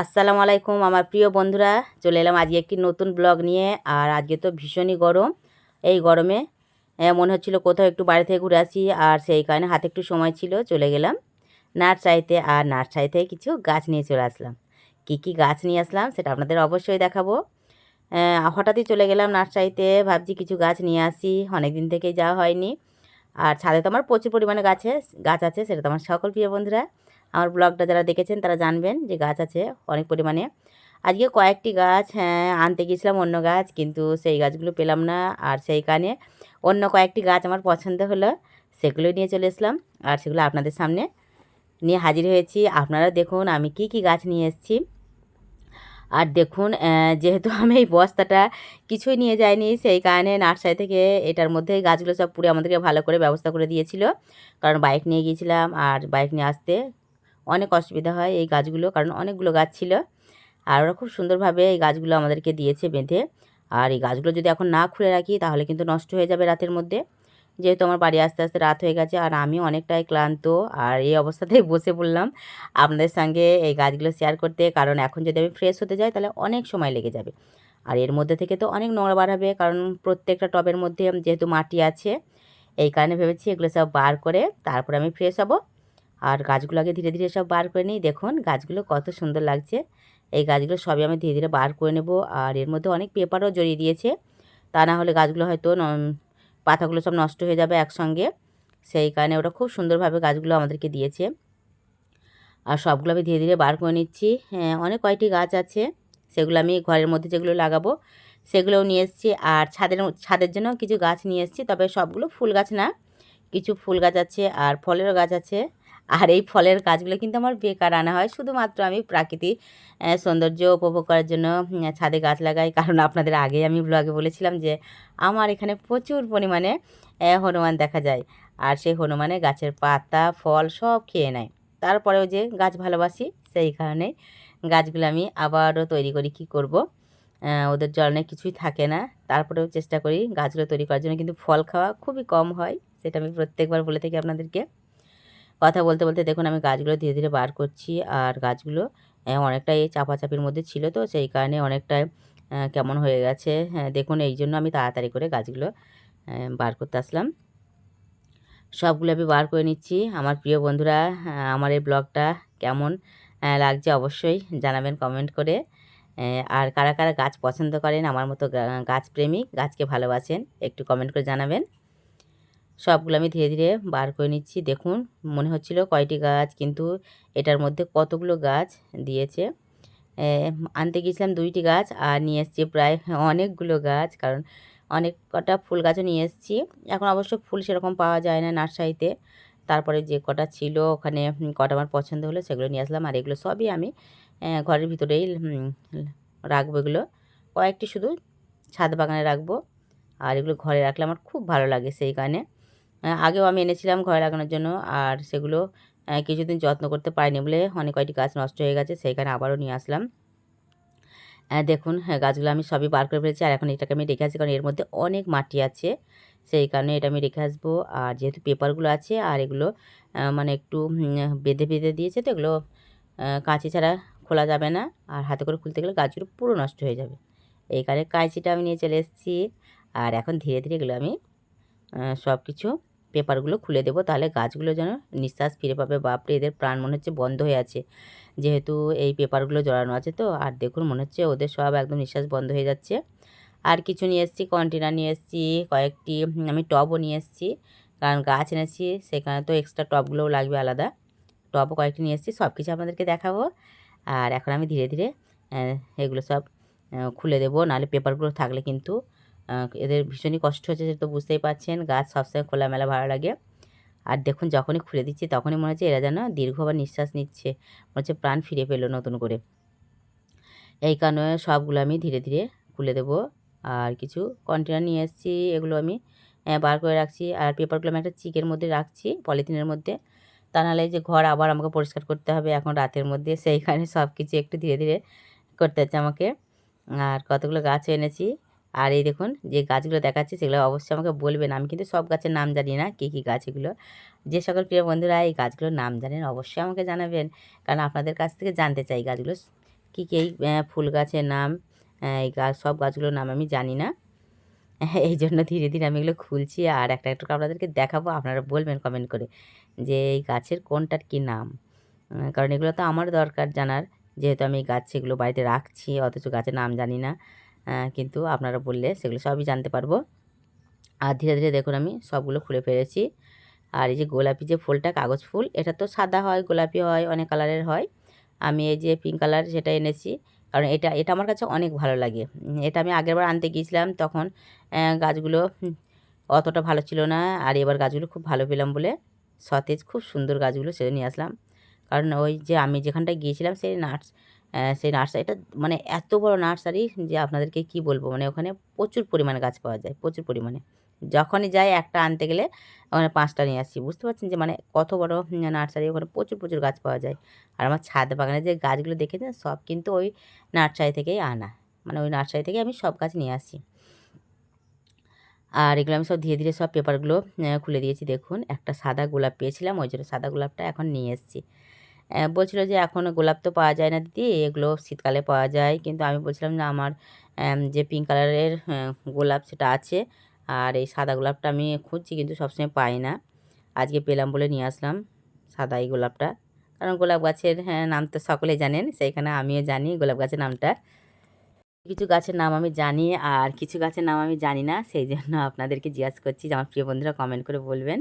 আসসালামু আলাইকুম, আমার প্রিয় বন্ধুরা। চলে এলাম আজকে একটি নতুন ব্লগ নিয়ে, আর আজকে তো ভীষণই গরম। এই গরমে মনে হচ্ছিল কোথাও একটু বাড়ি থেকে ঘুরে আসি, আর সেই কারণে হাতে একটু সময় ছিল, চলে গেলাম নার্সারিতে, আর নার্সারি থেকে কিছু গাছ নিয়ে চলে আসলাম। কি কি গাছ নিয়ে আসলাম সেটা আপনাদের অবশ্যই দেখাবো। হঠাৎই চলে গেলাম নার্সারিতে, ভাবছি কিছু গাছ নিয়ে আসি অনেক দিন থেকেই যাওয়া হয়নি। আর ছাদে তো আমার প্রচুর পরিমাণে গাছে, গাছ আছে, সেটা তো আমার সকল প্রিয় বন্ধুরা। আমার ব্লগটা যারা দেখেছেন তারা জানবেন যে গাছ আছে অনেক পরিমাণে। আজকে কয়েকটি গাছ হ্যাঁ আনতে গিয়েছিলাম অন্য গাছ, কিন্তু সেই গাছগুলো পেলাম না। আর সেই কারণে অন্য কয়েকটি গাছ আমার পছন্দ হলো সেগুলো নিয়ে চলে এসলাম। আর সেগুলো আপনাদের সামনে নিয়ে হাজির হয়েছি। আপনারা দেখুন আমি কি কি গাছ নিয়ে এসেছি। আর দেখুন যেহেতু আমি এই বস্তাটা কিছুই নিয়ে যাইনি, সেই কারণে নার্সারি থেকে এটার মধ্যে গাছগুলো সব পুরো আমাদেরকে ভালো করে ব্যবস্থা করে দিয়েছিল। কারণ বাইক নিয়ে গিয়েছিলাম, আর বাইক নিয়ে আসতে অনেক অসুবিধা হয় এই গাছগুলো, কারণ অনেকগুলো গাছ ছিল। আর ওরা খুব সুন্দরভাবে এই গাছগুলো আমাদেরকে দিয়েছে বেঁধে। আর এই গাছগুলো যদি এখন না খুলে রাখি, তাহলে কিন্তু নষ্ট হয়ে যাবে রাতের মধ্যে। যেহেতু আমার বাড়ি আস্তে আস্তে রাত হয়ে গেছে, আর আমি অনেকটাই ক্লান্ত। আর এই অবস্থাতেই বসে পড়লাম আপনাদের সঙ্গে এই গাছগুলো শেয়ার করতে। কারণ এখন যদি আমি ফ্রেশ হতে যাই, তাহলে অনেক সময় লেগে যাবে। আর এর মধ্যে থেকে তো অনেক নোংরা বার হবে, কারণ প্রত্যেকটা টবের মধ্যে যেহেতু মাটি আছে, এই কারণে ভেবেছি এগুলো সব বার করে তারপরে আমি ফ্রেশ হব। আর গাছগুলো আগে ধীরে ধীরে সব বার করে নিই। দেখুন, গাছগুলো কত সুন্দর লাগছে। এই গাছগুলো সবই আমি ধীরে ধীরে বার করে নেব। আর এর মধ্যে অনেক পেপারও জড়িয়ে দিয়েছে। তা না হলে গাছগুলো হয়তো পাতাগুলো সব নষ্ট হয়ে যাবে একসঙ্গে। সেই কারণে ওরা খুব সুন্দরভাবে গাছগুলো আমাদেরকে দিয়েছে। আর সবগুলো আমি ধীরে ধীরে বার করে নিচ্ছি। হ্যাঁ অনেক কয়টি গাছ আছে। সেগুলো আমি ঘরের মধ্যে যেগুলো লাগাবো, সেগুলোও নিয়ে এসেছি। আর ছাদের ছাদের জন্য কিছু গাছ নিয়ে এসেছি, তবে সবগুলো ফুল গাছ না। কিছু ফুল গাছ আছে আর ফলেরও গাছ আছে। আর এই ফলের গাছগুলো কিন্তু আমার বেকার আনা হয়। শুধুমাত্র আমি প্রাকৃতিক সৌন্দর্য উপভোগ করার জন্য ছাদে গাছ লাগাই। কারণ আপনাদের আগেই আমি ব্লগে বলেছিলাম যে, আমার এখানে প্রচুর পরিমাণে হনুমান দেখা যায়। আর সেই হনুমানে গাছের পাতা, ফল সব খেয়ে নেয়। তারপরেও যে গাছ ভালোবাসি, সেই কারণে গাছগুলো আমি আবারও তৈরি করি। কি করব? ওদের জলে কিছুই থাকে না। তারপরেও চেষ্টা করি গাছগুলো তৈরি করার জন্য। কিন্তু ফল খাওয়া খুবই কম হয়, সেটা আমি প্রত্যেকবার বলে থাকি আপনাদেরকে। কথা বলতে বলতে দেখুন আমি গাছগুলো ধীরে ধীরে বার করছি আর গাছগুলো অনেকটাই চাপাচাপির মধ্যে ছিল তো সেই কারণে অনেকটাই কেমন হয়ে গেছে। দেখুন এই জন্য আমি তাড়াতাড়ি করে গাছগুলো বার করতে আসলাম। সবগুলো আমি বার করে নিচ্ছি। আমার প্রিয় বন্ধুরা আমার এই ব্লগটা কেমন লাগছে অবশ্যই জানাবেন কমেন্ট করে। আর কারা কারা গাছ পছন্দ করেন, আমার মতো গা- গাছ প্রেমিক, গাছকে ভালোবাসেন, একটু কমেন্ট করে জানাবেন। সবগুলো আমি ধীরে ধীরে বার করে নিচ্ছি। দেখুন, মনে হচ্ছিল কয়টি গাছ, কিন্তু এটার মধ্যে কতগুলো গাছ দিয়েছে। আনতে গিয়েছিলাম দুইটি গাছ আর নিয়ে এসেছি প্রায় অনেকগুলো গাছ, কারণ অনেক কটা ফুল গাছও নিয়ে এসেছি। এখন অবশ্য ফুল সেরকম পাওয়া যায় না নার্সারিতে। তারপরে যে কটা ছিল, ওখানে কটা আমার পছন্দ হলো, সেগুলো নিয়ে আসলাম। আর এগুলো সবই আমি ঘরের ভিতরেই রাখব এগুলো। কয়েকটি শুধু ছাদ বাগানে রাখব। আর এগুলো ঘরে রাখলে আমার খুব ভালো লাগে সেই কারণে আগেও আমি এনেছিলাম ঘরে লাগানোর জন্য আর সেগুলো কিছুদিন যত্ন করতে পারিনি বলে অনেক কয়টি গাছ নষ্ট হয়ে গেছে সেইখানে আবারও নিয়ে আসলাম। দেখুন হ্যাঁ গাছগুলো আমি সবই বার করে ফেলেছি আর এখন এটাকে আমি রেখে আসি কারণ এর মধ্যে অনেক মাটি আছে। সেই কারণে এটা আমি রেখে আসব আর যেহেতু পেপারগুলো আছে আর এগুলো মানে একটু বেঁধে বেঁধে দিয়েছে তো এগুলো কাঁচি ছাড়া খোলা যাবে না আর হাতে করে খুলতে গেলে গাছগুলো পুরো নষ্ট হয়ে যাবে। এই কারণে কাঁচিটা আমি নিয়ে চলে এসেছি আর এখন ধীরে ধীরে এগুলো আমি সব কিছু পেপারগুলো খুলে দেবো, তাহলে গাছগুলো যেন নিঃশ্বাস ফিরে পাবে। বাপরে, এদের প্রাণ মনে হচ্ছে বন্ধ হয়ে আছে। যেহেতু এই পেপারগুলো জড়ানো আছে তো, আর দেখুন মনে হচ্ছে ওদের সব একদম নিঃশ্বাস বন্ধ হয়ে যাচ্ছে। আর কিছু নিয়ে এসেছি, কন্টেনার নিয়ে এসেছি, কয়েকটি, আমি টবও নিয়ে এসেছি, কারণ গাছ এনেছি, সেখানে তো এক্সট্রা টবগুলোও লাগবে আলাদা। টবও কয়েকটি নিয়ে এসেছি, সব কিছু আপনাদেরকে দেখাবো। আর এখন আমি ধীরে ধীরে এগুলো সব খুলে দেবো, নাহলে পেপারগুলো থাকলে কিন্তু এদের ভীষণই কষ্ট হচ্ছে সেটা তো বুঝতেই পারছেন গাছ সবসময় খোলামেলা ভালো লাগে। আর দেখুন, যখনই খুলে দিচ্ছি তখনই মনে হচ্ছে এরা যেন দীর্ঘবার নিঃশ্বাস নিচ্ছে। মনে হচ্ছে প্রাণ ফিরে পেল নতুন করে। এই কারণে সবগুলো আমি ধীরে ধীরে খুলে দেব। আর কিছু কন্টেনার নিয়ে এসেছি, এগুলো আমি বার করে রাখছি। আর পেপারগুলো আমি একটা চিকের মধ্যে রাখছি পলিথিনের মধ্যে। তা নাহলে যে ঘর আবার আমাকে পরিষ্কার করতে হবে। এখন রাতের মধ্যে সেইখানে সব কিছু একটু ধীরে ধীরে করতে হচ্ছে আমাকে। আর কতগুলো গাছ এনেছি আর এই দেখুন, যে গাছগুলো দেখাচ্ছি সেগুলো অবশ্যই আমাকে বলবেন। আমি কিন্তু সব গাছের নাম জানি না, কী কী গাছ এগুলো। যে সকল প্রিয় বন্ধুরা এই গাছগুলোর নাম জানেন অবশ্যই আমাকে জানাবেন। কারণ আপনাদের কাছ থেকে জানতে চাই গাছগুলো। কী কী এই ফুল গাছের নাম এই গাছ সব গাছগুলোর নাম আমি জানি না। এই জন্য ধীরে ধীরে আমি এগুলো খুলছি আর একটা একটু আপনাদেরকে দেখাবো। আপনারা বলবেন কমেন্ট করে যে এই গাছের কোনটার কি নাম। কারণ এগুলো তো আমার দরকার জানার। যেহেতু আমি গাছ সেগুলো বাড়িতে রাখছি, অথচ গাছের নাম জানি না। কিন্তু আপনারা বললে সেগুলো সবই জানতে পারব। আর ধীরে ধীরে দেখুন আমি সবগুলো খুলে ফেলেছি। আর এই যে গোলাপি যে ফুলটা, কাগজ ফুল, এটা তো সাদা হয়, গোলাপি হয়, অনেক কালারের হয়। আমি এই যে পিঙ্ক কালার সেটা এনেছি, কারণ এটা এটা আমার কাছে অনেক ভালো লাগে। এটা আমি আগেরবার আনতে গিয়েছিলাম, তখন গাছগুলো অতটা ভালো ছিল না। আর এবার গাছগুলো খুব ভালো পেলাম বলে সতেজ, খুব সুন্দর গাছগুলো সেটা নিয়ে আসলাম। কারণ ওই যে আমি যেখানটায় গিয়েছিলাম, সেই নার্স সেই নার্সারিটা মানে এত বড় নার্সারি যে আপনাদেরকে কি বলব? মানে ওখানে প্রচুর পরিমাণে গাছ পাওয়া যায়, প্রচুর পরিমাণে। যখনই যাই একটা আনতে গেলে ওখানে পাঁচটা নিয়ে আসি। বুঝতে পারছেন যে মানে কত বড় নার্সারি, ওখানে প্রচুর প্রচুর গাছ পাওয়া যায়। আর আমার ছাদ বাগানে যে গাছগুলো দেখেছেন সব কিন্তু ওই নার্সারি থেকেই আনা। মানে ওই নার্সারি থেকে আমি সব গাছ নিয়ে আসি। আর এগুলো আমি সব ধীরে ধীরে সব পেপারগুলো খুলে দিয়েছি। দেখুন, একটা সাদা গোলাপ পেয়েছিলাম, ওই জন্য সাদা গোলাপটা এখন নিয়ে এসেছি। বলছিল যে এখন গোলাপ তো পাওয়া যায় না দিদি এগুলো শীতকালে পাওয়া যায়। কিন্তু আমি বলছিলাম না আমার যে পিঙ্ক কালারের গোলাপ সেটা আছে আর এই সাদা গোলাপটা আমি খুঁজছি কিন্তু সবসময় পাই না। আজকে পেলাম বলে নিয়ে আসলাম সাদা এই গোলাপটা। কারণ গোলাপ গাছের হ্যাঁ, নাম তো সকলেই জানেন সেইখানে আমিও জানি গোলাপ গাছের নামটা। কিছু গাছের নাম আমি জানি আর কিছু গাছের নাম আমি জানি না সেই জন্য আপনাদেরকে জিজ্ঞাসা করছি যে আমার প্রিয় বন্ধুরা কমেন্ট করে বলবেন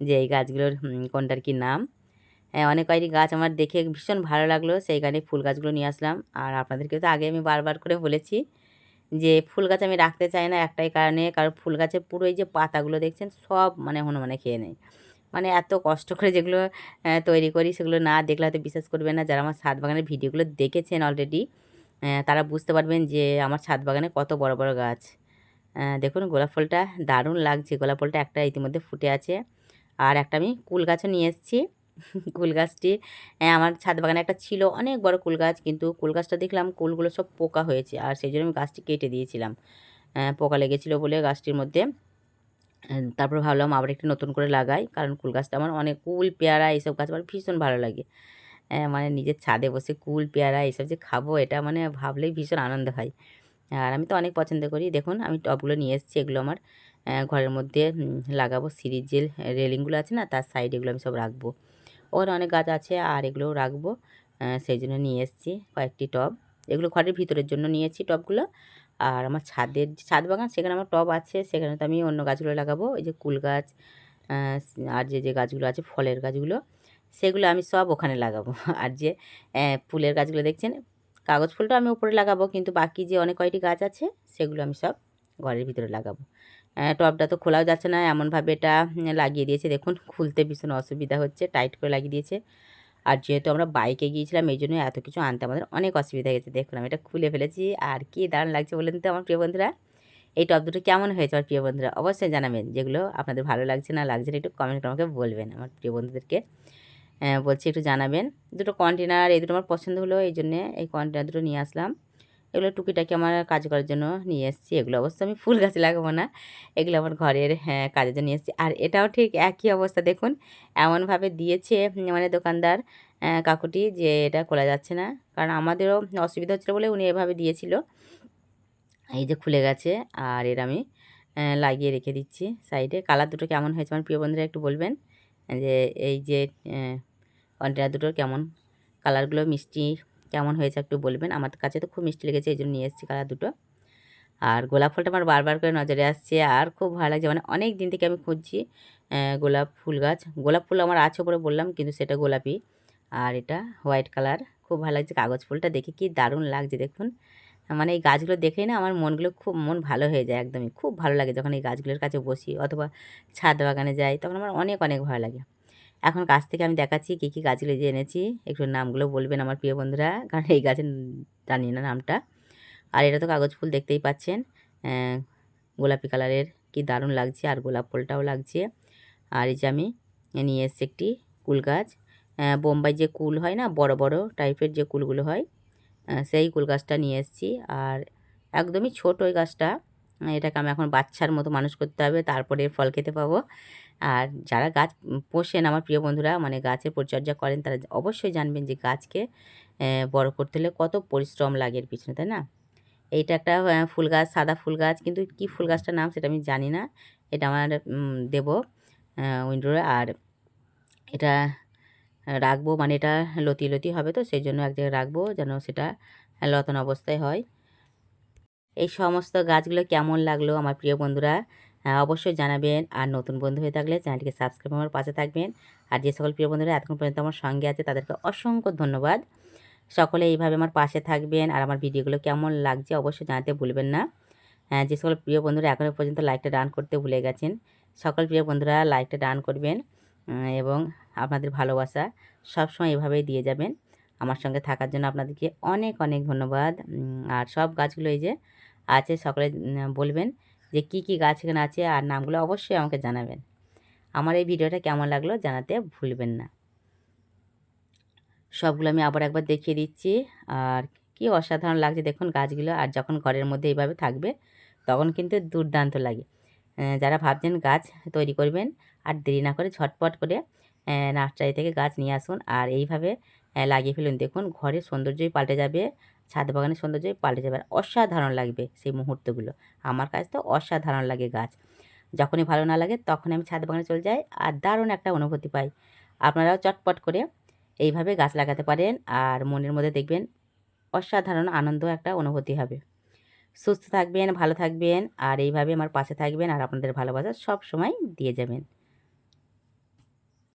যে এই গাছগুলোর কোনটার কি নাম। অনেক কয়েকটি গাছ আমার দেখে ভীষণ ভালো লাগল। সেই কারণে ফুল গাছগুলো নিয়ে আসলাম। আর আপনাদেরকে তো আগে আমি বারবার করে বলেছি যে ফুল গাছ আমি রাখতে চাই না একটাই কারণে, কারণ ফুল গাছের পুরো এই যে পাতাগুলো দেখছেন, সব মানে হনুমানে খেয়ে নেয়। মানে এত কষ্ট করে যেগুলো তৈরি করি সেগুলো না দেখলে হয়তো বিশ্বাস করবেন না। যারা আমার ছাদ বাগানের ভিডিওগুলো দেখেছেন অলরেডি তারা বুঝতে পারবেন যে আমার ছাদ বাগানে কত বড় বড় গাছ। দেখুন গোলাপ ফুলটা দারুণ লাগছে। গোলাপ ফুলটা একটা ইতিমধ্যে ফুটে আছে। আর একটা আমি কুল গাছও নিয়ে এসেছি। কুল গাছটি আমার ছাদ বাগানে একটা ছিল, অনেক বড় কুল গাছ কিন্তু কুল গাছটা দেখলাম কুলগুলো সব পোকা হয়েছে, আর সেই জন্য আমি গাছটি কেটে দিয়েছিলাম। পোকা লেগেছিলো বলে গাছটির মধ্যে। তারপর ভাবলাম আবার একটু নতুন করে লাগাই, কারণ কুল গাছটা আমার অনেক কুল, পেয়ারা এইসব গাছ আমার ভীষণ ভালো লাগে। মানে নিজের ছাদে বসে কুল, পেয়ারা এইসব যে খাব, এটা মানে ভাবলেই ভীষণ আনন্দ হয়। আর আমি তো অনেক পছন্দ করি, দেখুন আমি টবগুলো নিয়ে এসেছি, এগুলো আমার ঘরের মধ্যে লাগাবো, সিঁড়ির যে রেলিংগুলো আছে না, তার সাইডে এগুলো আমি সব রাখব। ওখানে অনেক গাছ আছে, আর এগুলোও রাখব। সেই জন্য নিয়ে এসেছি কয়েকটি টব। এগুলো ঘরের ভিতরের জন্য নিয়েছি টবগুলো। আর আমার ছাদের ছাদ বাগান, সেখানে আমার টব আছে, সেখানে তো আমি অন্য গাছগুলো লাগাবো। এই যে কুল গাছ আর যে যে গাছগুলো আছে, ফলের গাছগুলো, সেগুলো আমি সব ওখানে লাগাবো। আর যে ফুলের গাছগুলো দেখছেন, কাগজ ফুলটা আমি উপরে লাগাবো, কিন্তু বাকি যে অনেক কয়টি গাছ আছে, সেগুলো আমি সব ঘরের ভিতরে লাগাবো। টবটা তো খোলাও যাচ্ছে না, এমনভাবে এটা লাগিয়ে দিয়েছে। দেখুন, খুলতে ভীষণ অসুবিধা হচ্ছে, টাইট করে লাগিয়ে দিয়েছে। আর যেহেতু আমরা বাইকে গিয়েছিলাম, এই জন্য এত কিছু আনতে আমাদের অনেক অসুবিধা গেছে দেখুন, আমি এটা খুলে ফেলেছি, আর কি দারুণ লাগছে বলেন তো আমার প্রিয় বন্ধুরা। এই টপ দুটো কেমন হয়েছে আমার প্রিয় বন্ধুরা? অবশ্যই জানাবেন, যেগুলো আপনাদের ভালো লাগছে না লাগছে না, একটু কমেন্ট আমাকে বলবেন আমার প্রিয় বন্ধুদেরকে। বলছি একটু জানাবেন। দুটো কন্টেনার এই দুটো আমার পছন্দ হলো, এই জন্যে এই কন্টেনার দুটো নিয়ে আসলাম। এগুলো টুকিটাকি আমার কাজ করার জন্য নিয়ে এসেছি। এগুলো অবশ্য আমি ফুল গাছ লাগাবো না। এগুলো আমার ঘরের হ্যাঁ কাজের জন্য নিয়ে এসেছি। আর এটাও ঠিক একই অবস্থা, দেখুন, এমনভাবে দিয়েছে মানে দোকানদার কাকুটি যে এটা খোলা যাচ্ছে না। কারণ আমাদেরও অসুবিধা হচ্ছিল বলে উনি এভাবে দিয়েছিল। এই যে খুলে গেছে, আর এর আমি লাগিয়ে রেখে দিচ্ছি সাইডে। কালার দুটো কেমন হয়েছে আমার প্রিয় বন্ধুরা একটু বলবেন? যে এই যে কন্টেনার দুটোর কেমন? কালারগুলো মিষ্টি কেমন হয়েছে একটু বলবেন। আমার কাছে তো খুব মিষ্টি লেগেছে এই জন্য নিয়ে এসেছি কালার দুটো। আর গোলাপ ফুলটা আমার বারবার করে নজরে আসছে, আর খুব ভালো লাগছে। মানে অনেক দিন থেকে আমি খুঁজছি গোলাপ ফুল গাছ। গোলাপ ফুল আমার আছে বলে বললাম, কিন্তু সেটা গোলাপি আর এটা হোয়াইট কালার। খুব ভালো লাগছে কাগজ ফুলটা দেখে, কি দারুণ লাগছে দেখুন। মানে এই গাছগুলো দেখেই না আমার মনগুলো খুব, মন ভালো হয়ে যায় একদমই। খুব ভালো লাগে যখন এই গাছগুলোর কাছে বসি, অথবা ছাদ বাগানে যাই, তখন আমার অনেক অনেক ভালো লাগে। এখন গাছ থেকে আমি দেখাচ্ছি কী কী গাছগুলো যে এনেছি। একটু নামগুলো বলবেন আমার প্রিয় বন্ধুরা, কারণ এই গাছের জানি না নামটা। আর এটা তো কাগজ ফুল দেখতেই পাচ্ছেন। গোলাপি কালারের কি দারুণ লাগছে, আর গোলাপ ফুলটাও লাগছে। আর এই যে আমি নিয়ে এসেছি একটি কুল গাছ। বোম্বাই যে কুল হয় না, বড় বড় টাইপের যে কুলগুলো হয় সেই কুল গাছটা নিয়ে এসেছি। আর একদমই ছোট ওই গাছটা। এটাকে আমি এখন বাচ্চার মতো মানুষ করতে হবে, তারপরে ফল খেতে পাবো। আর যারা গাছ পোষেন, আমার প্রিয় বন্ধুরা মানে গাছের পরিচর্যা করেন, তারা অবশ্যই জানবেন যে গাছকে বড় করতে হলে কত পরিশ্রম লাগে এর পিছনে, তাই না? এইটা একটা ফুল গাছ, সাদা ফুল গাছ, কিন্তু কি ফুল গাছটার নাম সেটা আমি জানি না। এটা আমার দেবো উইন্ডোরে, আর এটা রাখব মানে এটা লতি লতি হবে তো, সেই জন্য এক জায়গায় রাখব, যেন সেটা লতন অবস্থায় হয়। এই সমস্ত গাছগুলো কেমন লাগল আমার প্রিয় বন্ধুরা? আহ, অবশ্যই জানাবেন। আর নতুন বন্ধু হয়ে থাকলে চ্যানেলটিকে সাবস্ক্রাইব আমার পাশে থাকবেন। আর যে সকল প্রিয় বন্ধুরা এতক্ষণ পর্যন্ত আমার সঙ্গে আছে তাদেরকে অসংখ্য ধন্যবাদ। সকলে এইভাবে আমার পাশে থাকবেন আর আমার ভিডিওগুলো কেমন লাগছে অবশ্যই জানাতে ভুলবেন না। আহ, যে সকল প্রিয় বন্ধুরা এখনও পর্যন্ত লাইকটা ডান করতে ভুলে গেছেন সকল প্রিয় বন্ধুরা লাইকটা ডান করবেন এবং আপনাদের ভালোবাসা সবসময় এভাবেই দিয়ে যাবেন। আমার সঙ্গে থাকার জন্য আপনাদেরকে অনেক অনেক ধন্যবাদ। আর সব গাছগুলো এই যে আছে সকলে বলবেন যে কি কি গাছ এখানে আছে আর নামগুলো অবশ্যই আমাকে জানাবেন। আমার এই ভিডিওটা কেমন লাগল জানাতে ভুলবেন না। সবগুলো আমি আবার একবার দেখিয়ে দিচ্ছি। আর কি অসাধারণ লাগছে দেখুন গাছগুলো, আর যখন ঘরের মধ্যে এইভাবে থাকবে তখন কিন্তু দুর্দান্ত লাগে। যারা ভাবছেন গাছ তৈরি করবেন আর দেরি না করে ঝটপট করে নার্সারি থেকে গাছ নিয়ে আসুন। আর এইভাবে লাগিয়ে ফেলুন। দেখুন ঘরের সৌন্দর্যই পাল্টে যাবে। ছাদ বাগানের সৌন্দর্য পাল্টে যাবে। অসাধারণ লাগবে সেই মুহূর্তগুলো। আমার কাছে তো অসাধারণ লাগে গাছ। যখনই ভালো না লাগে তখন আমি ছাদ বাগানে চলে যাই আর দারুণ একটা অনুভূতি পাই। আপনারাও চটপট করে এইভাবে গাছ লাগাতে পারেন আর মনের মধ্যে দেখবেন অসাধারণ আনন্দ একটা অনুভূতি হবে। সুস্থ থাকবেন, ভালো থাকবেন আর এইভাবে আমার পাশে থাকবেন আর আপনাদের ভালোবাসা সব সময় দিয়ে যাবেন।